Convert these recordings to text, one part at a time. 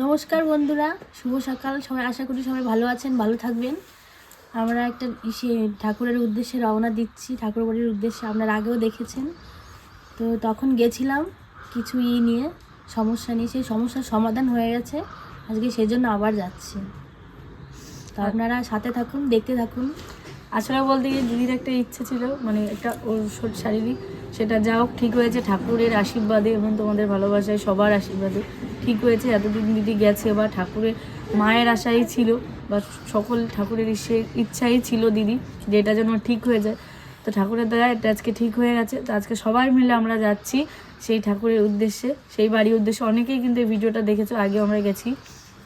নমস্কার বন্ধুরা, শুভ সকাল। সবাই আশা করি সবাই ভালো আছেন, ভালো থাকবেন। আমরা একটা ইসে, ঠাকুরের উদ্দেশ্যে রওনা দিচ্ছি। ঠাকুর বাড়ির উদ্দেশ্যে আপনারা আগেও দেখেছেন। তো তখন গেছিলাম কিছু ই নিয়ে, সমস্যা নিয়ে। সেই সমস্যার সমাধান হয়ে গেছে। আজকে সেই জন্য আবার যাচ্ছি। তো আপনারা সাথে থাকুন, দেখতে থাকুন। আসলে বলতে গিয়ে দিদির একটা ইচ্ছে ছিল মানে একটা ওর শারীরিক, সেটা যা হোক, ঠিক হয়েছে। ঠাকুরের আশীর্বাদে এবং তোমাদের ভালোবাসায় সবার আশীর্বাদে। ঠিক হয়েছে, এতদিন দিদি গেছে বা ঠাকুরের মায়ের আশাই ছিল বা সকল ঠাকুরের ইচ্ছে, ইচ্ছাই ছিল দিদি যে এটা যেন ঠিক হয়ে যায়। তো ঠাকুরের দ্বারা এটা আজকে ঠিক হয়ে গেছে। তো আজকে সবাই মিলে আমরা যাচ্ছি সেই ঠাকুরের উদ্দেশ্যে, সেই বাড়ির উদ্দেশ্যে। অনেকেই কিন্তু এই ভিডিওটা দেখেছ, আগে আমরা গেছি।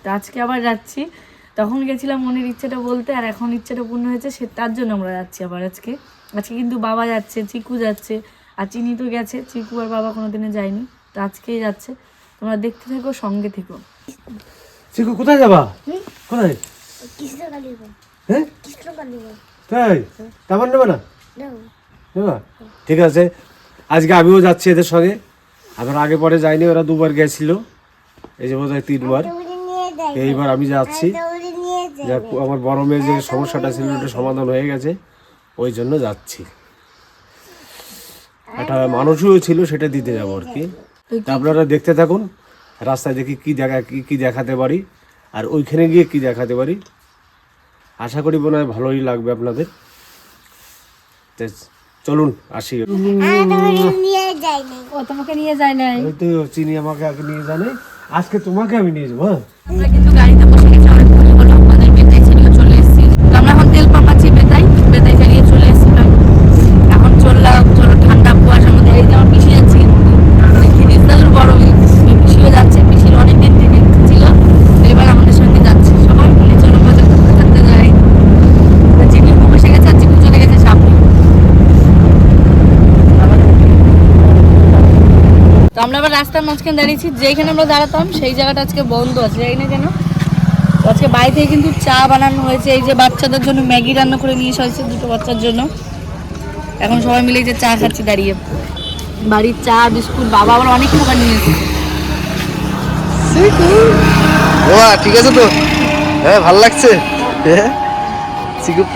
তো আজকে আবার যাচ্ছি। তখন গেছিলাম মনের ইচ্ছেটা বলতে, আর এখন ইচ্ছেটা পূর্ণ হয়েছে, সে তার জন্য আমরা যাচ্ছি আবার আজকে। আজকে কিন্তু বাবা যাচ্ছে, চিকু যাচ্ছে, আর চিনি তো গেছে, চিকু আর বাবা কোনোদিনে যায়নি। তো আজকেই যাচ্ছে। তোমরা দেখতে থেকো সঙ্গে থেকো। চিকু কোথায় যাবা? কোথায়? হ্যাঁ? তাই? তেমন নেবে না? নেবা। ঠিক আছে। আজকে আমিও যাচ্ছি এদের সঙ্গে। আমার আগে পরে যাইনি ওরা দুবার গেছিল। এই যে বোধ হয় তিনবার। এইবার আমি যাচ্ছি। আমার বড় মেয়ে যে সমস্যাটা ছিল ওটা সমাধান হয়ে গেছে। ওই জন্য যাচ্ছি। একটা মানুষও ছিল সেটা দিতে যাব আর কি। তা আপনারা দেখতে থাকুন রাস্তায় দেখি কি দেখা কি কি দেখাতে পারি আর ওইখানে গিয়ে কি দেখাতে পারি। আশা করি মনে হয় ভালোই লাগবে আপনাদের। চলুন আসি। নিয়ে যাই নাই ও তোমাকে নিয়ে যায় নাই। তো চিনি আমাকে আগে নিয়ে জানে আজকে তোমাকে আমি নিয়ে যাব হ্যাঁ আমরা কিন্তু গাড়িতে বসে গেছি অনেক ভুল হলো আমাদের বেতাই চালিয়ে চলে এসেছি তো আমরা এখন তেল পাম্পাচ্ছি বেতাই বেতাই চালিয়ে চলে এসেছি প্রায়। এখন চললাম চলো ঠান্ডা কুয়াশার মধ্যে এই যে আমার পিসি যাচ্ছে কিন্তু খিরিস্তালের গরমে পিসিও যাচ্ছে পিসির অনেক দিন থেকে ইচ্ছে ছিল এবার আমাদের সঙ্গে যাচ্ছে সবাই মিলে চলো মজা করতে করতে যাই তো চিনি বসে গেছে আর চিকু চলে গেছে সামনে তো আমরা আবার রাস্তার মাঝখানে দাঁড়িয়েছি যেখানে আমরা দাঁড়াতাম, সেই জায়গাটা আজকে বন্ধ আছে, জানি না কেন। আজকে বাড়ি থেকে কিন্তু চা বানানো হয়েছে, এই যে বাচ্চাদের জন্য ম্যাগি রান্না করে নিয়ে এসে হয়েছে দুটো বাচ্চার জন্য। এখন সবাই মিলে যে চা খাচ্ছি দাঁড়িয়ে। বাড়ির চা, বিস্কুট, বাবা আবার অনেক খাবার নিয়ে এসেছে। ঠিক আছে তো। হ্যাঁ ভালো লাগছে। হ্যাঁ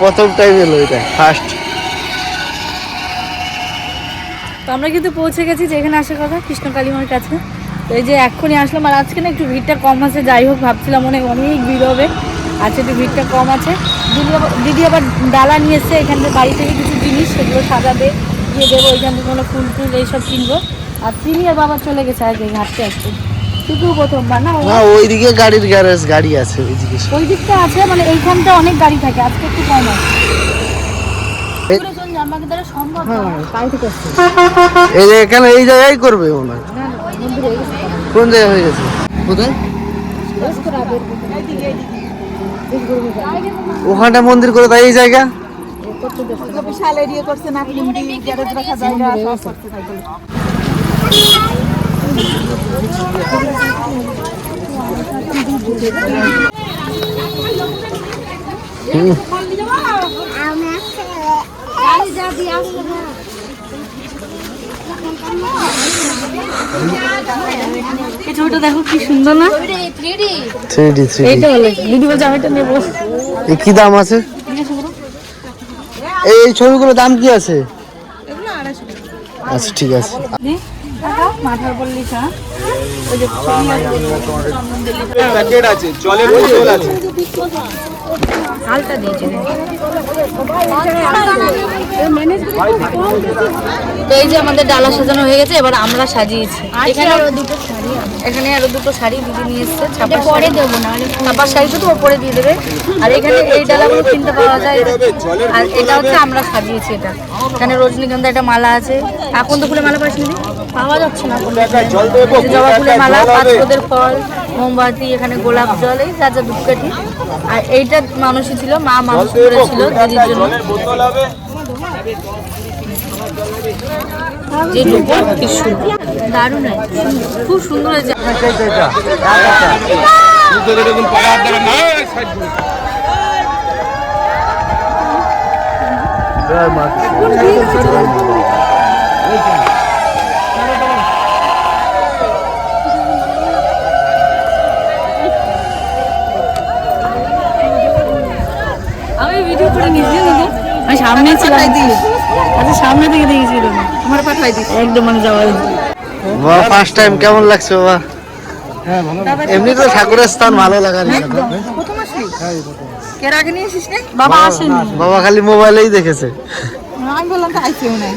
প্রথম টাইম এলো এটা ফার্স্ট আমরা কিন্তু পৌঁছে গেছি যেখানে আসার কথা কৃষ্ণ কালীমার কাছে। তো এই যে এক্ষুনি আসলাম আর আজকে না একটু ভিড়টা কম আছে যাই হোক ভাবছিলাম অনেক অনেক ভিড় হবে। আজকে একটু ভিড়টা কম আছে। দিদি আবার দিদি আবার ডালা নিয়ে এসছে এখান থেকে বাড়ি থেকে কিছু জিনিস সেগুলো সাজাবে দিয়ে দেবো ওইখান থেকে কোনো ফুল টুল এইসব কিনবো। আর চিনি আর বাবা চলে গেছে আগে ঘাটতে আসতে ওইদিকে গাড়ির গ্যারেজ গাড়ি আছে ওইদিকে। ওই দিকটা আছে মানে এইখানটা অনেক গাড়ি থাকে আজকে একটু কম আছে। জামাকে দ্বারা সম্ভব না বাড়ি থেকে আসছে এই যে এখানে এই জায়গায় করবে মনে হয়। কোন জায়গায় হয়ে গেছে? কোথায়? ওখানটা মন্দির করে তাই এই জায়গা? আসলে যাবি আসলে এই ছবিটা দেখো কি সুন্দর না? থ্রি ডি থ্রি এইটা হলো দিদি বলছে আমি এটা নেব। এই কি দাম আছে? এই ছবিগুলো দাম কি আছে? আচ্ছা ঠিক আছে। মাথার ছবি আছে। প্যাকেট আছে জলের বোতল আছে। হালটা দিয়েছে রে। তো এই যে আমাদের ডালা সাজানো হয়ে গেছে এবার আমরা সাজিয়েছি। এখানে আরও দুটো শাড়ি এখানে আরও দুটো শাড়ি দিদি নিয়ে এসছে ছাপা পরে দেবো না ছাপার শাড়িটা তো ওপরে দিয়ে দেবে। আর এখানে এই ডালাগুলো কিনতে পাওয়া যায়। আর এটা হচ্ছে আমরা সাজিয়েছি এটা। এখানে রজনীগন্ধা একটা মালা আছে। এখন তো ফুলের মালা পাচ্ছি পাওয়া যাচ্ছে না জবা ফুলের মালা পাঁচপদের ফল। মোমবাতি এখানে গোলাপ জল এই যা যা ধূপকাঠি। আর এইটা মানুষই ছিল মা মানুষ করেছিল দিদির জন্য। জলের বোতল যে রূপর টিস্যু দারুণ খুব সুন্দর হয়েছে। পাড়ার দ্বারা না সাইড করুন। সামনে ছিলাম। আচ্ছা সামনে থেকে দেখেছিল। আমার পাঠাই দিস। একদম মানে যাওয়া বাবা ফার্স্ট টাইম কেমন লাগছে বাবা? এমনি তো ঠাকুরের স্থান ভালো লাগার বাবা আসেনি। বাবা খালি মোবাইলেই দেখেছে। আমি বললাম তো আইসিও নাই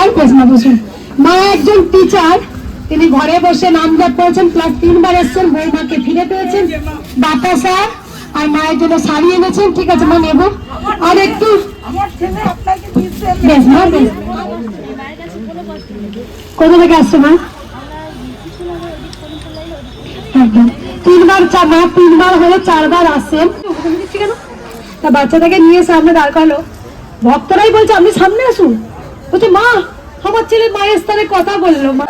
টিচার প্রশ্ন বসুন মা একজন টিচার তিনি ঘরে বসে নাম জপ করেছেন প্লাস তিনবার এসছেন, বৌমাকে ফিরে পেয়েছেন বাতাসা আর মায়ের জন্য শাড়ি এনেছেন, ঠিক আছে, মা নেব। আর একটু কোথা থেকে আসছে, মা? তিনবার চা মা, তিনবার হলে চারবার আসছেন। তা বাচ্চাটাকে নিয়ে সামনে দাঁড় করালো। ভক্তরাই বলছে, আপনি সামনে আসুন। বলছে মা আমার ছেলে মায়ের স্থানে কথা বলল মা।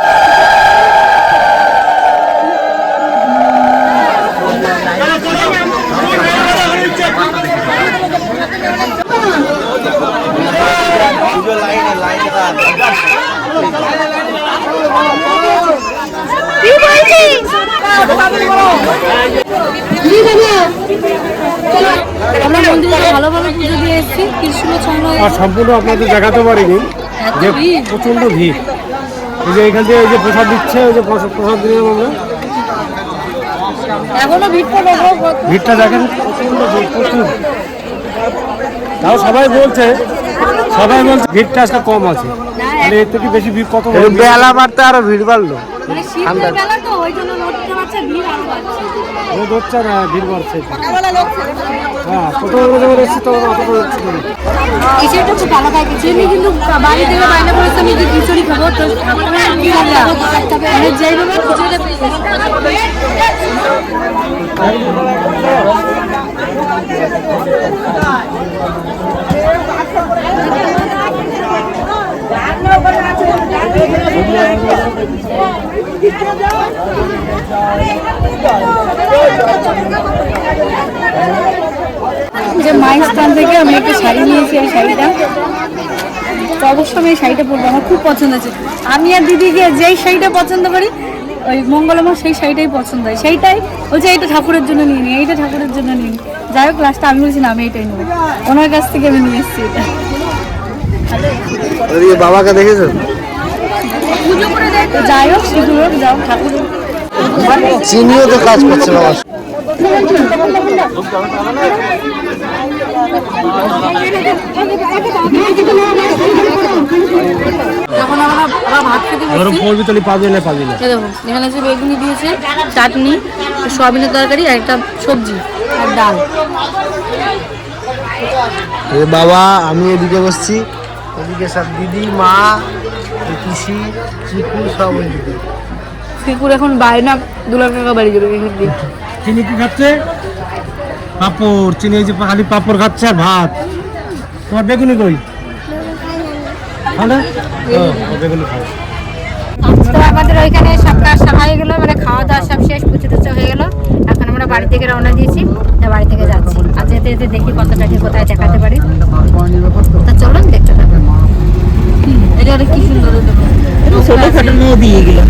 সম্পূর্ণ আপনাদের দেখাতে পারিনি। যে প্রচণ্ড ভিড়। এই যে এখান থেকে ওই যে প্রসাদ দিচ্ছে ওই যে প্রসাদ প্রসাদ দিলাম আমরা। এখনও ভিড়টা দেখেন প্রচণ্ড ভিড় প্রচুর তাও সবাই বলছে সবাই বলছে ভিড়টা আজকে কম আছে। তাহলে এর থেকে বেশি ভিড় কত বেলা মারতে আরও ভিড় বাড়লো। মানে রোদ হচ্ছে না ভিড় বাড়ছে হ্যাঁ প্রথমে যখন এসেছি তখন অতটা হচ্ছে খুব খিচুড়ি কিন্তু বাড়ি থেকে বাইরে করেছে আমি যে খিচুড়ি খাব তো মানে যেইভাবে খিচুড়িটা যে মায়ের স্থান থেকে আমি একটা শাড়ি নিয়েছি, এই শাড়িটা। তো অবশ্যই আমি এই শাড়িটা পরবো, আমার খুব পছন্দ আছে আমি আর দিদিকে যেই শাড়িটা পছন্দ করি, ওই মঙ্গলমা সেই শাড়িটাই পছন্দ হয়। সেইটাই ওই যে এইটা ঠাকুরের জন্য নিয়ে নিই এইটা ঠাকুরের জন্য নিয়ে নিই যাই হোক লাস্টে আমি বলছি, না, আমি এইটাই নেব। ওনার কাছ থেকে আমি নিয়ে এসেছি এটা। বাবাকে দেখেছ যাই হোক শুধু যাও ঠাকুর চিনিও তো কাজ করছে না এখানে আছে বেগুনি দিয়েছে চাটনি সয়াবিনের তরকারি আর একটা সবজি আর ডাল। বাবা আমি এদিকে বসছি। এদিকে সব দিদি মা পিসি চিকু সব ওইদিকে শ্রীপুর এখন বায়না দু লাখ টাকা বাড়ি যাবে এখান দিয়ে। চিনি কি খাচ্ছে? পাপড়। চিনি এই যে খালি পাপড় খাচ্ছে আর ভাত। তোমার বেগুনি কই? না বেগুনি খাও তো আমাদের ওইখানে সব কাজ সব হয়ে গেলো মানে খাওয়া দাওয়া সব শেষ পুজো টুচো হয়ে গেলো। এখন আমরা বাড়ি থেকে রওনা দিয়েছি তা বাড়ি থেকে যাচ্ছি। আর যেতে যেতে দেখি কতটা কি কোথায় দেখাতে পারি। তা চলুন দেখতে থাকুন। কি সুন্দর ছোটখাটো নদী এগুলো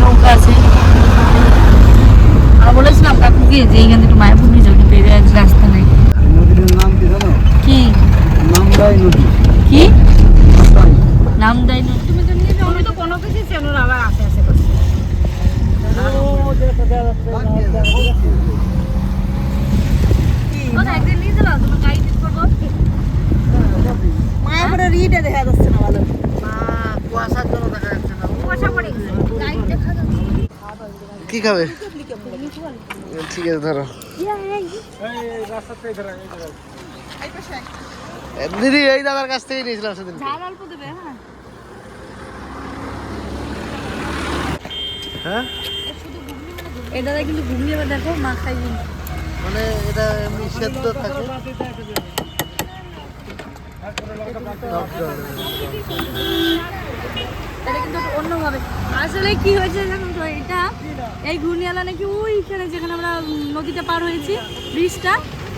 নৌকা আছে আর বলেছিলাম কাকুকে যে এইখান থেকে একটু মায়াপুর নিয়ে যাও কিন্তু এর আজ রাস্তা নেই কি কি নামদাই নদী তুমি তো নিয়ে যাও তো কোনো কিছু চেনো না আবার আসে আসে করছে ও একদিন নিয়ে যাও তোমার গাড়ি ঠিক করব মায়াপুরের রিটা দেখা যাচ্ছে না ভালো কুয়াশার জন্য দেখা যাচ্ছে না কুয়াশা পড়ে গেছে গাড়ি দেখা যাচ্ছে কি খাবে? ঠিক আছে ধরো। দিদি এই দাদার কাছ থেকে নিয়েছিলাম সেদিন ঝাল অল্প দেবে হ্যাঁ। হ্যাঁ? এই দাদা কিন্তু ঘুমিয়ে এবার দেখো মা খাই কিন্তু। মানে এটা এমনি সেদ্ধ থাকে। এটা কিন্তু অন্যভাবে। আসলে কি হয়েছে জানো তো, এটা এই ঘূর্ণিয়ালা নাকি ওইখানে যেখানে আমরা নদীটা পার হয়েছি, ব্রিজটা,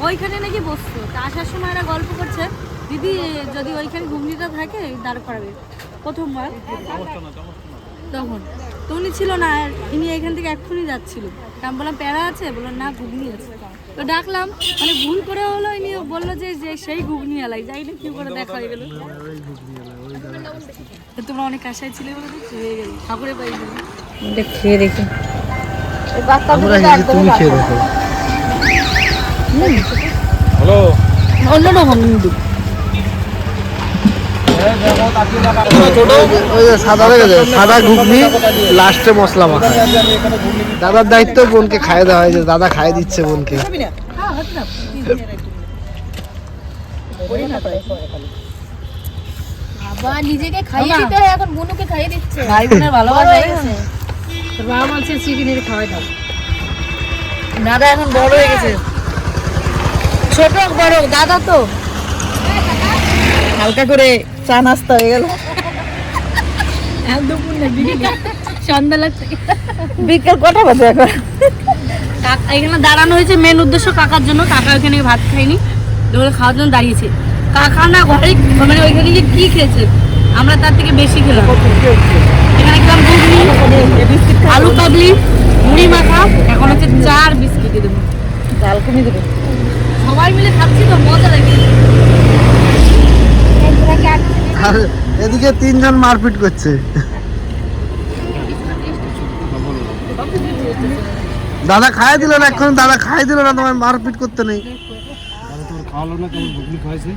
ওইখানে নাকি বসতো। তা আসার সময় এরা গল্প করছে, দিদি, যদি ওইখানে ঘুগনিটা থাকে, দাঁড় করাবে। প্রথমবার। তখন। তো উনি ছিল না ইনি এখান থেকে এক্ষুনি যাচ্ছিল। আমি বললাম, প্যারা আছে? বললাম না ঘুগনি আছে। তো ডাকলাম মানে ভুল করে হলো, ইনি বলল যে সেই ঘুগনি এলাই যাই না কি করে দেখা হয়ে গেল। তোমরা অনেক আশায় ছিলে বলে তো? হয়ে গেল। ঠাকুরে এটা খেয়ে দেখি। তুমি খেয়ে সাদা সাদা ঘুগনি লাস্টে মশলা মাখা। দাদার দায়িত্ব বোনকে খাইয়ে দেওয়া হয়েছে দাদা খাইয়ে দিচ্ছে বোনকে। নিজেকে খাইয়ে দিতে হয় এখন বুনুকে খাইয়ে দিচ্ছে। ভাই বোনের ভালোবাসা গেছে। তোর বাবা বলছে চিকেনের খাওয়াই দাও। দাদা এখন বড় হয়ে গেছে। ছোট হোক বড় দাদা তো। হালকা করে চা নাস্তা হয়ে গেল। সন্ধ্যা লাগছে। বিকেল কটা বাজে এখন? এখানে দাঁড়ানো হয়েছে মেন উদ্দেশ্য কাকার জন্য। কাকা ওখানে ভাত খায়নি। ওখানে খাওয়ার জন্য দাঁড়িয়েছে। কাকা না ঘরে মানে ওইখানে গিয়ে কি খেয়েছে? আমরা তার থেকে বেশি খেলাম। এখানে খেলাম ঘুগনি আলু কাবলি মুড়ি মাখা এখন হচ্ছে চার বিস্কিট দেবো। ডাল কমিয়ে দেবো। সবাই মিলে খাচ্ছি তো মজা লাগে। আর এদিকে তিনজন মারপিট করছে। দাদা খাই দিল না এখন দাদা খাই দিল না তোমায় মারপিট করতে নেই। খাওয়ালো না কেমন ঘুগনি খাওয়াইছে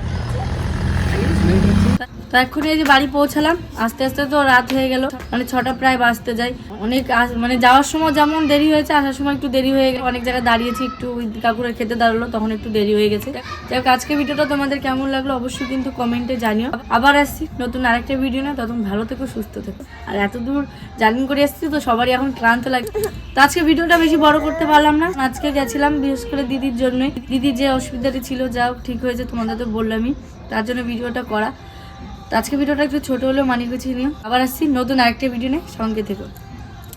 তো এক্ষুনি এই যে বাড়ি পৌঁছালাম, আস্তে আস্তে তো রাত হয়ে গেল মানে ছটা প্রায় বাজতে যায়। অনেক মানে যাওয়ার সময় যেমন দেরি হয়েছে, আসার সময় একটু দেরি হয়ে গেছে অনেক জায়গায় দাঁড়িয়েছি, একটু ওই কাকুরে খেতে দাঁড়াল, তখন একটু দেরি হয়ে গেছে। যাই আজকে ভিডিওটা তোমাদের কেমন লাগল অবশ্যই কিন্তু কমেন্টে জানিও। আবার আসছি নতুন আরেকটা ভিডিও না তখন ভালো থেকো, সুস্থ থেকো। আর এত দূর জার্নি করে এসেছি তো সবারই এখন ক্লান্ত লাগে। তো আজকে ভিডিওটা বেশি বড় করতে পারলাম না। আজকে গেছিলাম বিশেষ করে দিদির জন্যই। দিদির যে অসুবিধাটি ছিল যা হোক, ঠিক হয়েছে, তোমাদের তো বললামই। তার জন্য ভিডিওটা করা। আজকে ভিডিওটা একটু ছোট হলেও মানিয়ে গুছিয়ে নিও। আবার আসছি নতুন আরেকটা ভিডিও নিয়ে। সঙ্গে থেকো।